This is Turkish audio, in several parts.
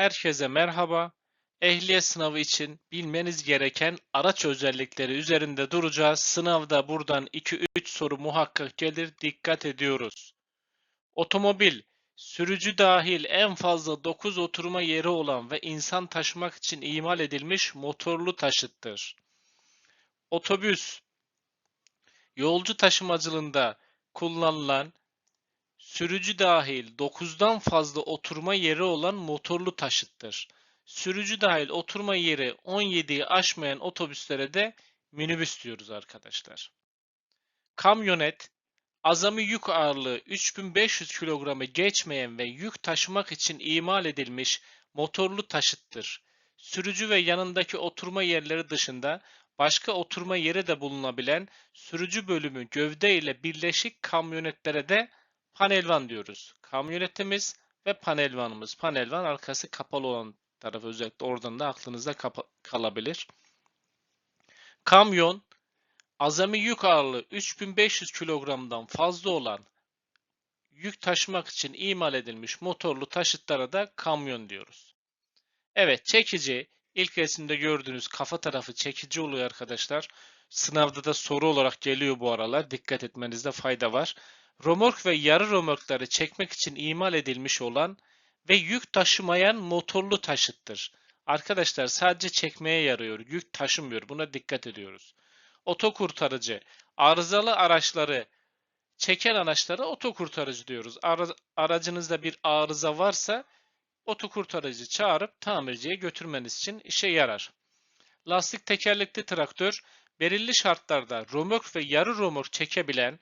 Herkese merhaba. Ehliyet sınavı için bilmeniz gereken araç özellikleri üzerinde duracağız. Sınavda buradan 2-3 soru muhakkak gelir. Dikkat ediyoruz. Otomobil, sürücü dahil en fazla 9 oturma yeri olan ve insan taşımak için imal edilmiş motorlu taşıttır. Otobüs, yolcu taşımacılığında kullanılan Sürücü dahil 9'dan fazla oturma yeri olan motorlu taşıttır. Sürücü dahil oturma yeri 17'yi aşmayan otobüslere de minibüs diyoruz arkadaşlar. Kamyonet, azami yük ağırlığı 3500 kilogramı geçmeyen ve yük taşımak için imal edilmiş motorlu taşıttır. Sürücü ve yanındaki oturma yerleri dışında başka oturma yeri de bulunabilen sürücü bölümü gövde ile birleşik kamyonetlere de panelvan diyoruz. Kamyonetimiz ve panelvanımız. Panelvan arkası kapalı olan tarafı özellikle oradan da aklınızda kalabilir. Kamyon azami yük ağırlığı 3500 kilogramdan fazla olan yük taşımak için imal edilmiş motorlu taşıtlara da kamyon diyoruz. Evet çekici ilk resimde gördüğünüz kafa tarafı çekici oluyor arkadaşlar. Sınavda da soru olarak geliyor bu aralar. Dikkat etmenizde fayda var. Romork ve yarı romorkları çekmek için imal edilmiş olan ve yük taşımayan motorlu taşıttır. Arkadaşlar sadece çekmeye yarıyor, yük taşımıyor. Buna dikkat ediyoruz. Otokurtarıcı, arızalı araçları çeken araçlara otokurtarıcı diyoruz. Ara, aracınızda bir arıza varsa otokurtarıcı çağırıp tamirciye götürmeniz için işe yarar. Lastik tekerlekli traktör belirli şartlarda romork ve yarı romork çekebilen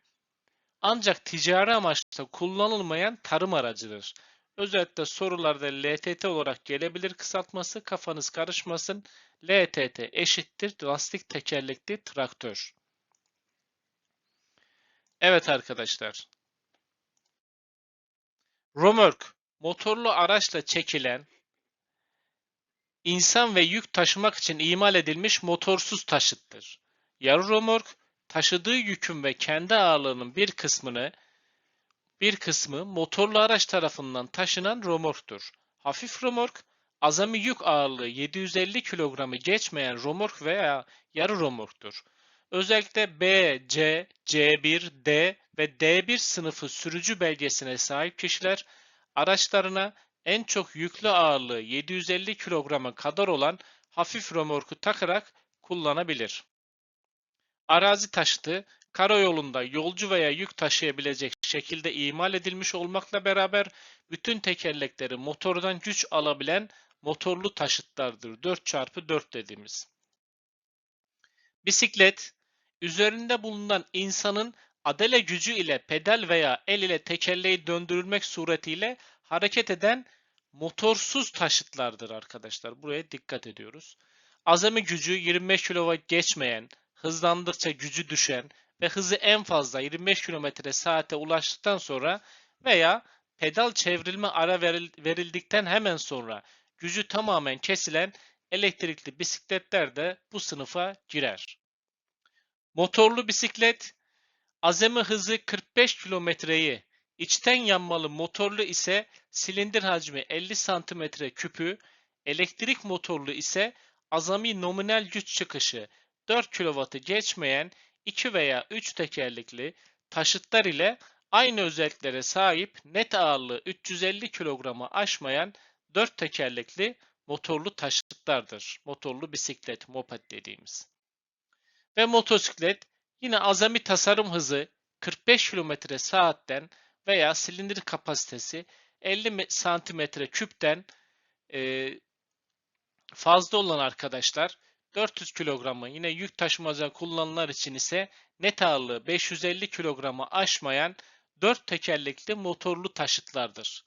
ancak ticari amaçla kullanılmayan tarım aracıdır. Özellikle sorularda LTT olarak gelebilir kısaltması kafanız karışmasın. LTT eşittir lastik tekerlekli traktör. Evet arkadaşlar. Romörk motorlu araçla çekilen insan ve yük taşımak için imal edilmiş motorsuz taşıttır. Yarı romörk taşıdığı yükün ve kendi ağırlığının bir kısmını bir kısmı motorlu araç tarafından taşınan romorktur. Hafif romork, azami yük ağırlığı 750 kilogramı geçmeyen romork veya yarı romorktur. Özellikle B, C, C1, D ve D1 sınıfı sürücü belgesine sahip kişiler araçlarına en çok yüklü ağırlığı 750 kilograma kadar olan hafif romorku takarak kullanabilir. Arazi taşıtı, karayolunda yolcu veya yük taşıyabilecek şekilde imal edilmiş olmakla beraber bütün tekerlekleri motordan güç alabilen motorlu taşıtlardır. 4x4 dediğimiz. Bisiklet, üzerinde bulunan insanın adele gücü ile pedal veya el ile tekerleği döndürülmek suretiyle hareket eden motorsuz taşıtlardır arkadaşlar. Buraya dikkat ediyoruz. Azami gücü 25 kW geçmeyen, hızlandıkça gücü düşen ve hızı en fazla 25 km saate ulaştıktan sonra veya pedal çevrilme ara verildikten hemen sonra gücü tamamen kesilen elektrikli bisikletler de bu sınıfa girer. Motorlu bisiklet azami hızı 45 kilometreyi içten yanmalı motorlu ise silindir hacmi 50 cm küpü, elektrik motorlu ise azami nominal güç çıkışı 4 kW'ı geçmeyen 2 veya 3 tekerlekli taşıtlar ile aynı özelliklere sahip net ağırlığı 350 kilogramı aşmayan 4 tekerlekli motorlu taşıtlardır. Motorlu bisiklet, moped dediğimiz. Ve motosiklet yine azami tasarım hızı 45 km saatten veya silindir kapasitesi 50 santimetre küpten fazla olan arkadaşlar 400 kilogramı yine yük taşımacı kullananlar için ise net ağırlığı 550 kilogramı aşmayan 4 tekerlekli motorlu taşıtlardır.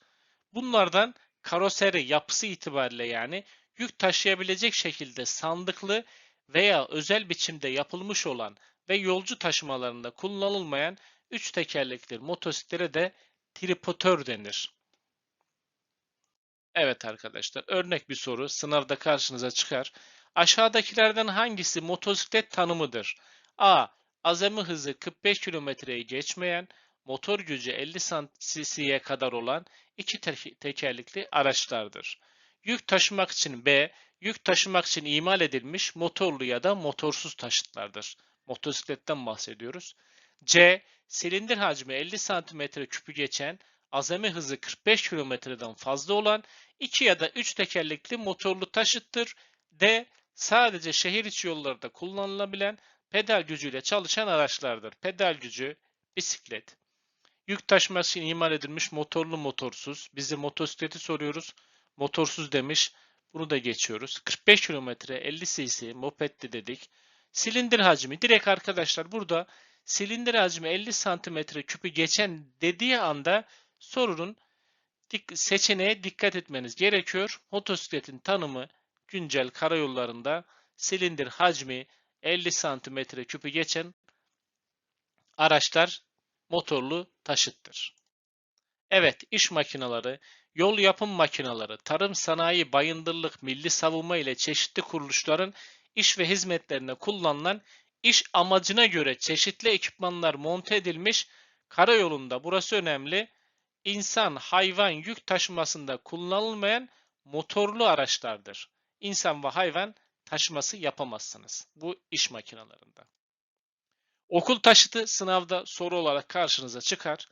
Bunlardan karoseri yapısı itibariyle yani yük taşıyabilecek şekilde sandıklı veya özel biçimde yapılmış olan ve yolcu taşımalarında kullanılmayan 3 tekerlekli motosiklere de tripotör denir. Evet arkadaşlar örnek bir soru sınavda karşınıza çıkar. Aşağıdakilerden hangisi motosiklet tanımıdır? A. Azami hızı 45 kilometreyi geçmeyen, motor gücü 50 cc'ye kadar olan iki tekerlekli araçlardır. Yük taşımak için B, yük taşımak için imal edilmiş motorlu ya da motorsuz taşıtlardır. Motosikletten bahsediyoruz. C, silindir hacmi 50 cm küpü geçen, azami hızı 45 kilometreden fazla olan 2 ya da 3 tekerlekli motorlu taşıttır. D, sadece şehir içi yollarda kullanılabilen pedal gücüyle çalışan araçlardır. Pedal gücü, bisiklet. Yük taşıması için imal edilmiş motorlu motorsuz. Bizi motosikleti soruyoruz. Motorsuz demiş. Bunu da geçiyoruz. 45 kilometre 50 cc mopetti dedik. Silindir hacmi. Direkt arkadaşlar burada silindir hacmi 50 santimetre küpü geçen dediği anda sorunun dik- seçeneğe dikkat etmeniz gerekiyor. Motosikletin tanımı güncel karayollarında silindir hacmi 50 santimetre küpü geçen araçlar motorlu taşıttır. Evet, iş makineleri, yol yapım makineleri, tarım sanayi, bayındırlık, milli savunma ile çeşitli kuruluşların iş ve hizmetlerine kullanılan iş amacına göre çeşitli ekipmanlar monte edilmiş karayolunda burası önemli. İnsan, hayvan yük taşımasında kullanılmayan motorlu araçlardır. İnsan ve hayvan taşıması yapamazsınız. Bu iş makinelerinde. Okul taşıtı sınavda soru olarak karşınıza çıkar.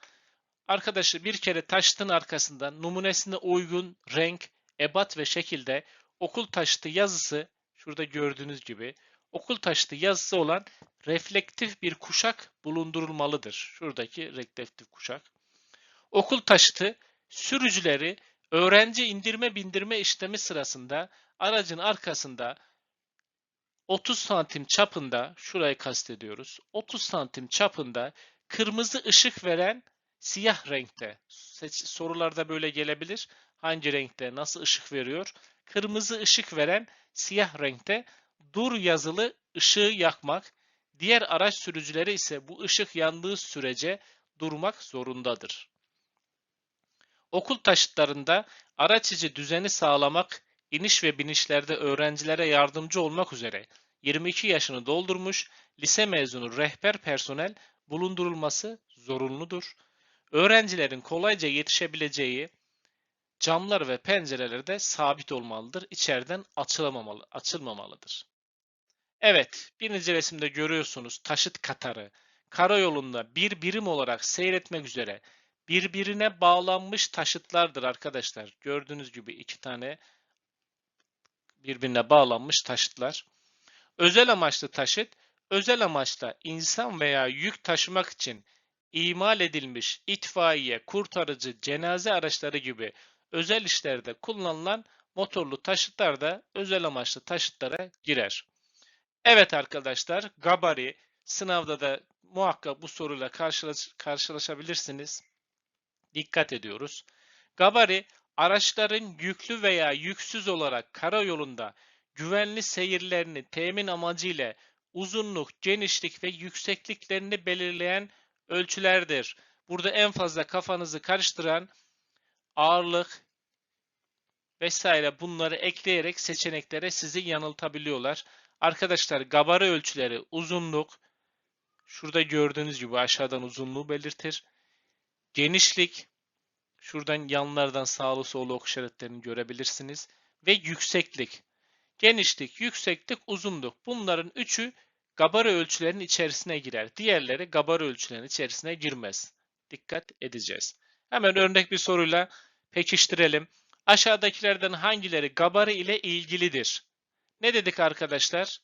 Arkadaşı bir kere taşıtın arkasında numunesine uygun renk, ebat ve şekilde okul taşıtı yazısı şurada gördüğünüz gibi okul taşıtı yazısı olan reflektif bir kuşak bulundurulmalıdır. Şuradaki reflektif kuşak. Okul taşıtı sürücüleri öğrenci indirme bindirme işlemi sırasında aracın arkasında 30 santim çapında, şurayı kastediyoruz, 30 santim çapında kırmızı ışık veren siyah renkte. Seç- sorularda böyle gelebilir. Hangi renkte, nasıl ışık veriyor? Kırmızı ışık veren siyah renkte dur yazılı ışığı yakmak. Diğer araç sürücüleri ise bu ışık yandığı sürece durmak zorundadır. Okul taşıtlarında araç içi düzeni sağlamak, iniş ve binişlerde öğrencilere yardımcı olmak üzere 22 yaşını doldurmuş lise mezunu rehber personel bulundurulması zorunludur. Öğrencilerin kolayca yetişebileceği camlar ve pencereler de sabit olmalıdır. İçeriden açılamamalı, açılmamalıdır. Evet, birinci resimde görüyorsunuz taşıt katarı karayolunda bir birim olarak seyretmek üzere birbirine bağlanmış taşıtlardır arkadaşlar. Gördüğünüz gibi iki tane birbirine bağlanmış taşıtlar. Özel amaçlı taşıt, özel amaçla insan veya yük taşımak için imal edilmiş itfaiye, kurtarıcı, cenaze araçları gibi özel işlerde kullanılan motorlu taşıtlar da özel amaçlı taşıtlara girer. Evet arkadaşlar, gabari sınavda da muhakkak bu soruyla karşılaş- karşılaşabilirsiniz. Dikkat ediyoruz. Gabari araçların yüklü veya yüksüz olarak karayolunda güvenli seyirlerini temin amacıyla uzunluk, genişlik ve yüksekliklerini belirleyen ölçülerdir. Burada en fazla kafanızı karıştıran ağırlık vesaire bunları ekleyerek seçeneklere sizi yanıltabiliyorlar. Arkadaşlar gabari ölçüleri uzunluk şurada gördüğünüz gibi aşağıdan uzunluğu belirtir. Genişlik şuradan yanlardan sağlı sollu ok işaretlerini görebilirsiniz ve yükseklik. Genişlik, yükseklik, uzunluk. Bunların üçü gabari ölçülerinin içerisine girer. Diğerleri gabari ölçülerinin içerisine girmez. Dikkat edeceğiz. Hemen örnek bir soruyla pekiştirelim. Aşağıdakilerden hangileri gabari ile ilgilidir? Ne dedik arkadaşlar?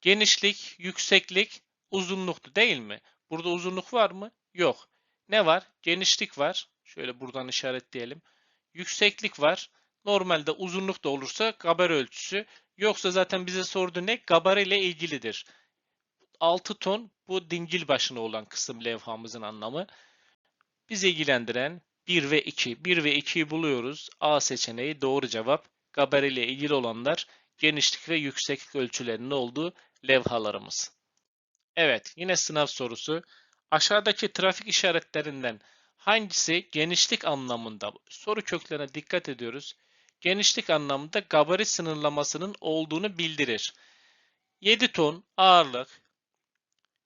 Genişlik, yükseklik, uzunluktu değil mi? Burada uzunluk var mı? Yok. Ne var? Genişlik var. Şöyle buradan işaretleyelim. Yükseklik var. Normalde uzunluk da olursa gabari ölçüsü. Yoksa zaten bize sordu ne? Gabari ile ilgilidir. 6 ton bu dingil başına olan kısım levhamızın anlamı. Bizi ilgilendiren 1 ve 2. 1 ve 2'yi buluyoruz. A seçeneği doğru cevap. Gabari ile ilgili olanlar genişlik ve yükseklik ölçülerinin olduğu levhalarımız. Evet, yine sınav sorusu. Aşağıdaki trafik işaretlerinden hangisi genişlik anlamında? Soru köklerine dikkat ediyoruz. Genişlik anlamında gabari sınırlamasının olduğunu bildirir. 7 ton ağırlık,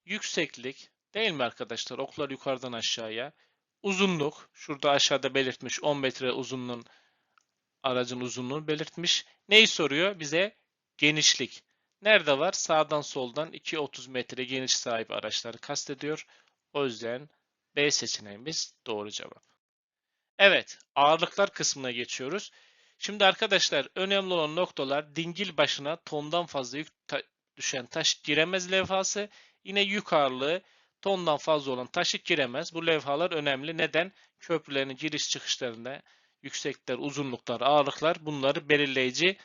yükseklik değil mi arkadaşlar? Oklar yukarıdan aşağıya. Uzunluk, şurada aşağıda belirtmiş 10 metre uzunluğun aracın uzunluğunu belirtmiş. Neyi soruyor? Bize genişlik. Nerede var? Sağdan soldan 2.30 metre geniş sahip araçları kastediyor. O yüzden B seçeneğimiz doğru cevap. Evet, ağırlıklar kısmına geçiyoruz. Şimdi arkadaşlar önemli olan noktalar dingil başına tondan fazla yük ta- düşen taş giremez levhası. Yine yük ağırlığı tondan fazla olan taşı giremez. Bu levhalar önemli. Neden? Köprülerin giriş çıkışlarında yükseklikler, uzunluklar, ağırlıklar bunları belirleyici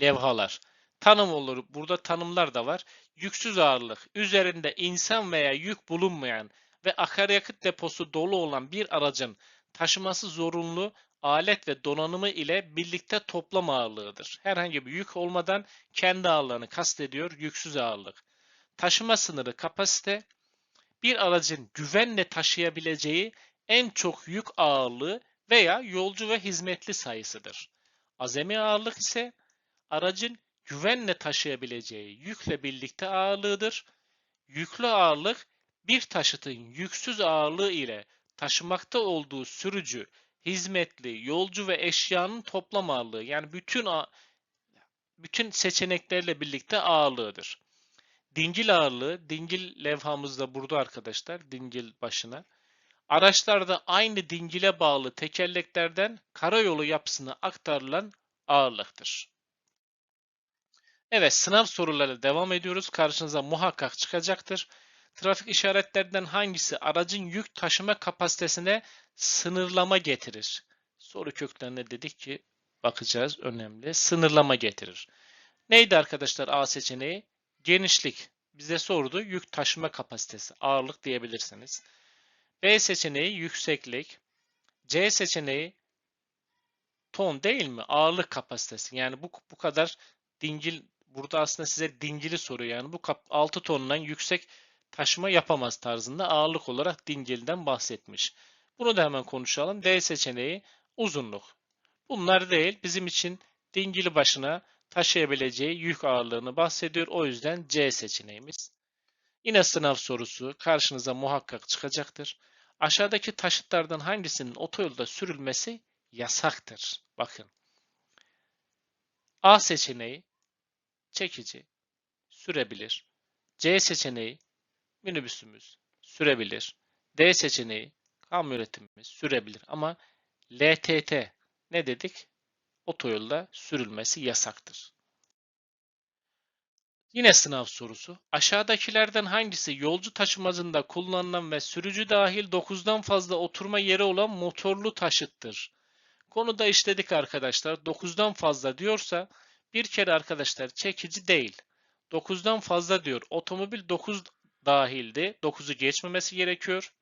levhalar. Tanım olur. Burada tanımlar da var. Yüksüz ağırlık, üzerinde insan veya yük bulunmayan ve akaryakıt deposu dolu olan bir aracın taşıması zorunlu alet ve donanımı ile birlikte toplam ağırlığıdır. Herhangi bir yük olmadan kendi ağırlığını kastediyor yüksüz ağırlık. Taşıma sınırı kapasite bir aracın güvenle taşıyabileceği en çok yük ağırlığı veya yolcu ve hizmetli sayısıdır. Azami ağırlık ise aracın güvenle taşıyabileceği yükle birlikte ağırlığıdır. Yüklü ağırlık bir taşıtın yüksüz ağırlığı ile taşımakta olduğu sürücü, hizmetli, yolcu ve eşyanın toplam ağırlığı yani bütün bütün seçeneklerle birlikte ağırlığıdır. Dingil ağırlığı, dingil levhamız da burada arkadaşlar, dingil başına. Araçlarda aynı dingile bağlı tekerleklerden karayolu yapısına aktarılan ağırlıktır. Evet, sınav sorularıyla devam ediyoruz. Karşınıza muhakkak çıkacaktır. Trafik işaretlerinden hangisi aracın yük taşıma kapasitesine sınırlama getirir? Soru köklerine dedik ki bakacağız önemli. Sınırlama getirir. Neydi arkadaşlar A seçeneği? Genişlik. Bize sordu. Yük taşıma kapasitesi. Ağırlık diyebilirsiniz. B seçeneği yükseklik. C seçeneği ton değil mi? Ağırlık kapasitesi. Yani bu bu kadar dingil burada aslında size dingili soruyor. Yani bu kap 6 tondan yüksek taşıma yapamaz tarzında ağırlık olarak dingilden bahsetmiş. Bunu da hemen konuşalım. D seçeneği uzunluk. Bunlar değil. Bizim için dingili başına taşıyabileceği yük ağırlığını bahsediyor. O yüzden C seçeneğimiz. Yine sınav sorusu karşınıza muhakkak çıkacaktır. Aşağıdaki taşıtlardan hangisinin otoyolda sürülmesi yasaktır? Bakın. A seçeneği çekici sürebilir. C seçeneği minibüsümüz sürebilir. D seçeneği kamyonetimiz sürebilir ama LTT ne dedik? Otoyolda sürülmesi yasaktır. Yine sınav sorusu. Aşağıdakilerden hangisi yolcu taşımacında kullanılan ve sürücü dahil 9'dan fazla oturma yeri olan motorlu taşıttır? Konuda işledik arkadaşlar. 9'dan fazla diyorsa bir kere arkadaşlar çekici değil. 9'dan fazla diyor. Otomobil 9 dahildi. 9'u geçmemesi gerekiyor.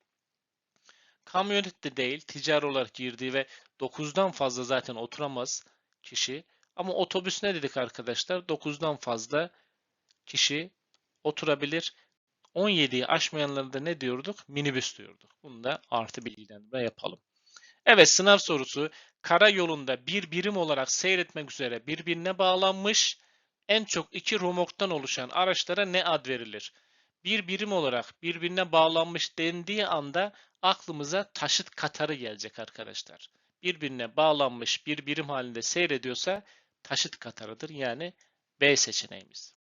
Kamyonet de değil. Ticari olarak girdiği ve 9'dan fazla zaten oturamaz kişi. Ama otobüs ne dedik arkadaşlar? 9'dan fazla kişi oturabilir. 17'yi aşmayanları da ne diyorduk? Minibüs diyorduk. Bunu da artı bilgilendirme yapalım. Evet sınav sorusu. Karayolunda bir birim olarak seyretmek üzere birbirine bağlanmış en çok iki romorktan oluşan araçlara ne ad verilir? Bir birim olarak birbirine bağlanmış dendiği anda aklımıza taşıt katarı gelecek arkadaşlar. Birbirine bağlanmış bir birim halinde seyrediyorsa taşıt katarıdır. Yani B seçeneğimiz.